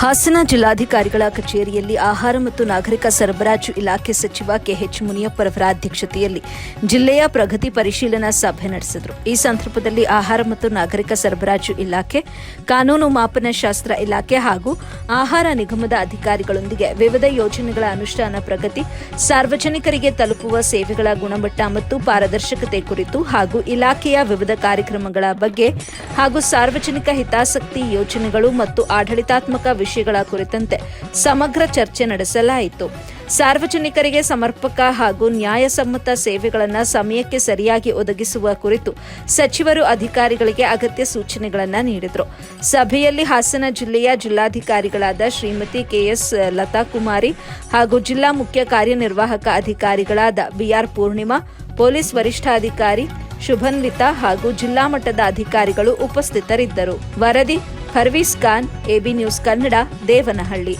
ಹಾಸನ ಜಿಲ್ಲಾಧಿಕಾರಿಗಳ ಕಚೇರಿಯಲ್ಲಿ ಆಹಾರ ಮತ್ತು ನಾಗರಿಕ ಸರಬರಾಜು ಇಲಾಖೆ ಸಚಿವ ಕೆಎಚ್ ಮುನಿಯಪ್ಪರವರ ಅಧ್ಯಕ್ಷತೆಯಲ್ಲಿ ಜಿಲ್ಲೆಯ ಪ್ರಗತಿ ಪರಿಶೀಲನಾ ಸಭೆ ನಡೆಸಿದರು. ಈ ಸಂದರ್ಭದಲ್ಲಿ ಆಹಾರ ಮತ್ತು ನಾಗರಿಕ ಸರಬರಾಜು ಇಲಾಖೆ, ಕಾನೂನು ಮಾಪನ ಶಾಸ್ತ್ರ ಇಲಾಖೆ ಹಾಗೂ ಆಹಾರ ನಿಗಮದ ಅಧಿಕಾರಿಗಳೊಂದಿಗೆ ವಿವಿಧ ಯೋಜನೆಗಳ ಅನುಷ್ಠಾನ ಪ್ರಗತಿ, ಸಾರ್ವಜನಿಕರಿಗೆ ತಲುಪುವ ಸೇವೆಗಳ ಗುಣಮಟ್ಟ ಮತ್ತು ಪಾರದರ್ಶಕತೆ ಕುರಿತು ಹಾಗೂ ಇಲಾಖೆಯ ವಿವಿಧ ಕಾರ್ಯಕ್ರಮಗಳ ಬಗ್ಗೆ ಹಾಗೂ ಸಾರ್ವಜನಿಕ ಹಿತಾಸಕ್ತಿ ಯೋಜನೆಗಳು ಮತ್ತು ಆಡಳಿತಾತ್ಮಕ ವಿಷಯಗಳ ಕುರಿತಂತೆ ಸಮಗ್ರ ಚರ್ಚೆ ನಡೆಸಲಾಯಿತು. ಸಾರ್ವಜನಿಕರಿಗೆ ಸಮರ್ಪಕ ಹಾಗೂ ನ್ಯಾಯಸಮ್ಮತ ಸೇವೆಗಳನ್ನು ಸಮಯಕ್ಕೆ ಸರಿಯಾಗಿ ಒದಗಿಸುವ ಕುರಿತು ಸಚಿವರು ಅಧಿಕಾರಿಗಳಿಗೆ ಅಗತ್ಯ ಸೂಚನೆಗಳನ್ನು ನೀಡಿದರು. ಸಭೆಯಲ್ಲಿ ಹಾಸನ ಜಿಲ್ಲೆಯ ಜಿಲ್ಲಾಧಿಕಾರಿಗಳಾದ ಶ್ರೀಮತಿ ಕೆಎಸ್ ಲತಾ ಕುಮಾರಿ ಹಾಗೂ ಜಿಲ್ಲಾ ಮುಖ್ಯ ಕಾರ್ಯನಿರ್ವಾಹಕ ಅಧಿಕಾರಿಗಳಾದ ಬಿಆರ್ ಪೂರ್ಣಿಮಾ, ಪೊಲೀಸ್ ವರಿಷ್ಠಾಧಿಕಾರಿ ಶುಭನ್ವಿತಾ ಹಾಗೂ ಜಿಲ್ಲಾ ಮಟ್ಟದ ಅಧಿಕಾರಿಗಳು ಉಪಸ್ಥಿತರಿದ್ದರು. ವರದಿ ಫರ್ವೀಸ್ ಖಾನ್ ಎಬಿ ನ್ಯೂಸ್ ಕನ್ನಡ ದೇವನಹಳ್ಳಿ.